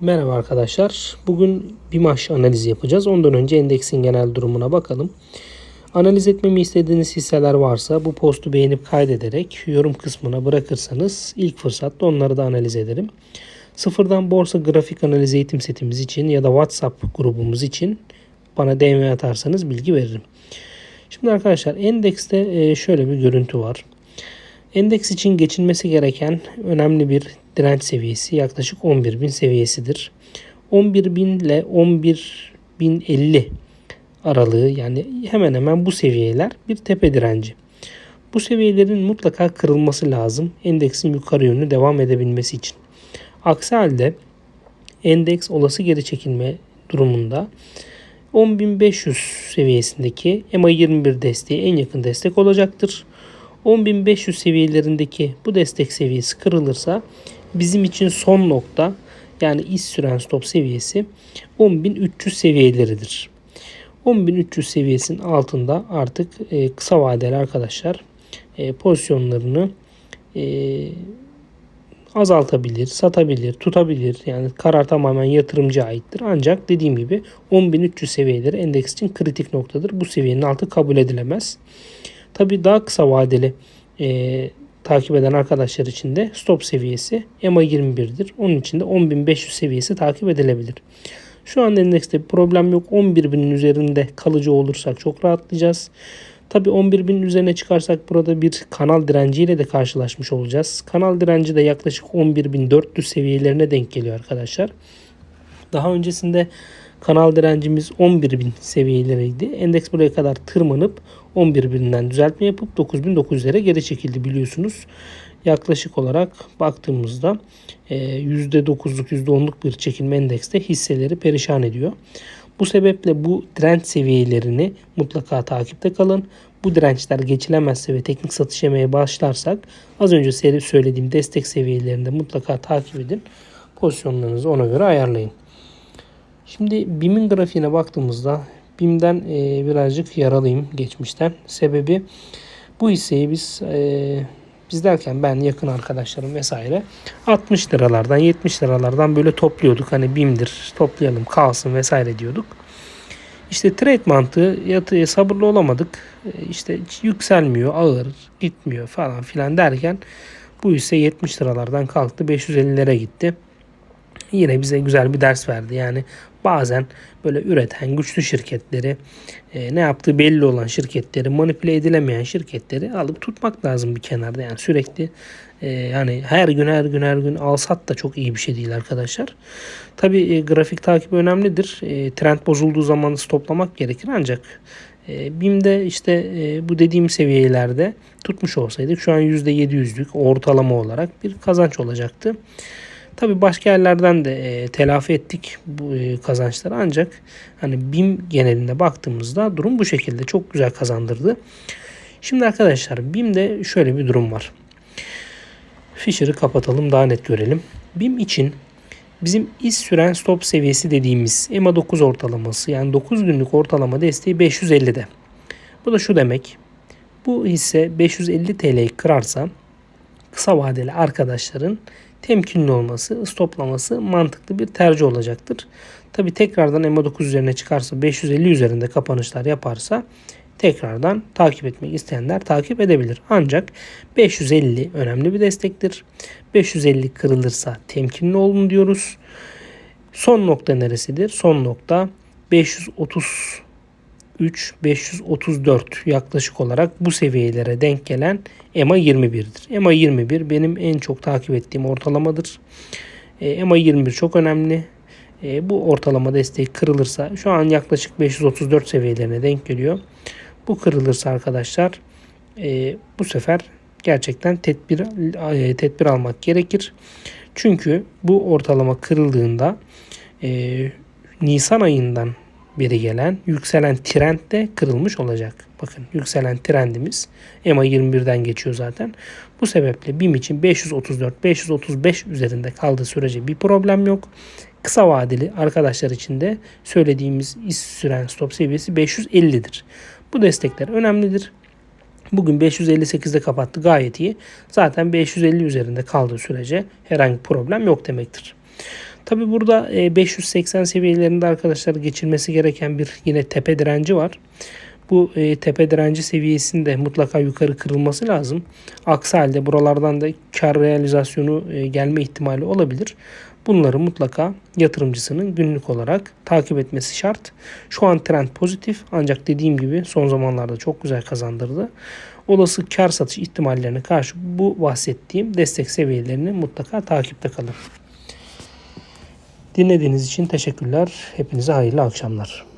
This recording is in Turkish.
Merhaba arkadaşlar. Bugün bir maç analizi yapacağız. Ondan önce endeksin genel durumuna bakalım. Analiz etmemi istediğiniz hisseler varsa bu postu beğenip kaydederek yorum kısmına bırakırsanız ilk fırsatta onları da analiz ederim. Sıfırdan borsa grafik analiz eğitim setimiz için ya da WhatsApp grubumuz için bana DM atarsanız bilgi veririm. Şimdi arkadaşlar endekste e, şöyle bir görüntü var. Endeks için geçilmesi gereken önemli bir direnç seviyesi yaklaşık 11.000 seviyesidir. 11.000 ile 11.050 aralığı yani hemen hemen bu seviyeler bir tepe direnci. Bu seviyelerin mutlaka kırılması lazım endeksin yukarı yönlü devam edebilmesi için. Aksi halde endeks olası geri çekilme durumunda 10.500 seviyesindeki EMA 21 desteği en yakın destek olacaktır. 10.500 seviyelerindeki bu destek seviyesi kırılırsa bizim için son nokta yani iş süren stop seviyesi 10.300 seviyeleridir. 10.300 seviyesinin altında artık e, kısa vadeli arkadaşlar e, pozisyonlarını e, azaltabilir, satabilir, tutabilir. Yani karar tamamen yatırımcıya aittir. Ancak dediğim gibi 10.300 seviyeleri endeks için kritik noktadır. Bu seviyenin altı kabul edilemez. Tabii daha kısa vadeli e, takip eden arkadaşlar için de stop seviyesi EMA 21'dir. Onun için de 10.500 seviyesi takip edilebilir. Şu an endekste bir problem yok. 11.000'in üzerinde kalıcı olursak çok rahatlayacağız. Tabi 11.000'in üzerine çıkarsak burada bir kanal direnciyle de karşılaşmış olacağız. Kanal direnci de yaklaşık 11.400 seviyelerine denk geliyor arkadaşlar. Daha öncesinde kanal direncimiz 11.000 seviyeleriydi. Endeks buraya kadar tırmanıp 11.000'den düzeltme yapıp 9.900'lere geri çekildi biliyorsunuz. Yaklaşık olarak baktığımızda %9'luk e, %10'luk bir çekilme endekste hisseleri perişan ediyor. Bu sebeple bu direnç seviyelerini mutlaka takipte kalın. Bu dirençler geçilemezse ve teknik satış yemeye başlarsak az önce söylediğim destek seviyelerinde mutlaka takip edin. Pozisyonlarınızı ona göre ayarlayın. Şimdi BİM'in grafiğine baktığımızda BİM'den e, birazcık yaralıyım geçmişten. Sebebi bu hisseyi biz e, biz derken ben yakın arkadaşlarım vesaire 60 liralardan 70 liralardan böyle topluyorduk. Hani BİM'dir toplayalım kalsın vesaire diyorduk. İşte trade mantığı yatıya sabırlı olamadık. E, işte yükselmiyor, ağır, gitmiyor falan filan derken bu hisse 70 liralardan kalktı 550'lere gitti yine bize güzel bir ders verdi. Yani bazen böyle üreten güçlü şirketleri e, ne yaptığı belli olan şirketleri manipüle edilemeyen şirketleri alıp tutmak lazım bir kenarda. Yani sürekli e, yani her gün her gün her gün alsat da çok iyi bir şey değil arkadaşlar. Tabi e, grafik takip önemlidir. E, trend bozulduğu zaman stoplamak gerekir ancak e, BİM'de işte e, bu dediğim seviyelerde tutmuş olsaydık şu an %700'lük ortalama olarak bir kazanç olacaktı. Tabi başka yerlerden de e, telafi ettik bu e, kazançları ancak hani BİM genelinde baktığımızda durum bu şekilde çok güzel kazandırdı. Şimdi arkadaşlar BİM'de şöyle bir durum var. Fisher'ı kapatalım daha net görelim. BİM için bizim iz süren stop seviyesi dediğimiz EMA 9 ortalaması yani 9 günlük ortalama desteği 550'de. Bu da şu demek. Bu hisse 550 TL'yi kırarsa kısa vadeli arkadaşların temkinli olması, stoplaması mantıklı bir tercih olacaktır. Tabi tekrardan EMA9 üzerine çıkarsa 550 üzerinde kapanışlar yaparsa tekrardan takip etmek isteyenler takip edebilir. Ancak 550 önemli bir destektir. 550 kırılırsa temkinli olun diyoruz. Son nokta neresidir? Son nokta 530 3 534 yaklaşık olarak bu seviyelere denk gelen EMA 21'dir. EMA 21 benim en çok takip ettiğim ortalamadır. E, EMA 21 çok önemli. E, bu ortalama desteği kırılırsa şu an yaklaşık 534 seviyelerine denk geliyor. Bu kırılırsa arkadaşlar e, bu sefer gerçekten tedbir tedbir almak gerekir. Çünkü bu ortalama kırıldığında Nisan ayından beri gelen yükselen trend de kırılmış olacak. Bakın yükselen trendimiz EMA 21'den geçiyor zaten. Bu sebeple BİM için 534-535 üzerinde kaldığı sürece bir problem yok. Kısa vadeli arkadaşlar için de söylediğimiz iş süren stop seviyesi 550'dir. Bu destekler önemlidir. Bugün 558'de kapattı gayet iyi. Zaten 550 üzerinde kaldığı sürece herhangi problem yok demektir. Tabi burada e, 580 seviyelerinde arkadaşlar geçilmesi gereken bir yine tepe direnci var. Bu e, tepe direnci seviyesinde mutlaka yukarı kırılması lazım. Aksi halde buralardan da kar realizasyonu e, gelme ihtimali olabilir. Bunları mutlaka yatırımcısının günlük olarak takip etmesi şart. Şu an trend pozitif ancak dediğim gibi son zamanlarda çok güzel kazandırdı. Olası kar satış ihtimallerine karşı bu bahsettiğim destek seviyelerini mutlaka takipte kalın. Dinlediğiniz için teşekkürler. Hepinize hayırlı akşamlar.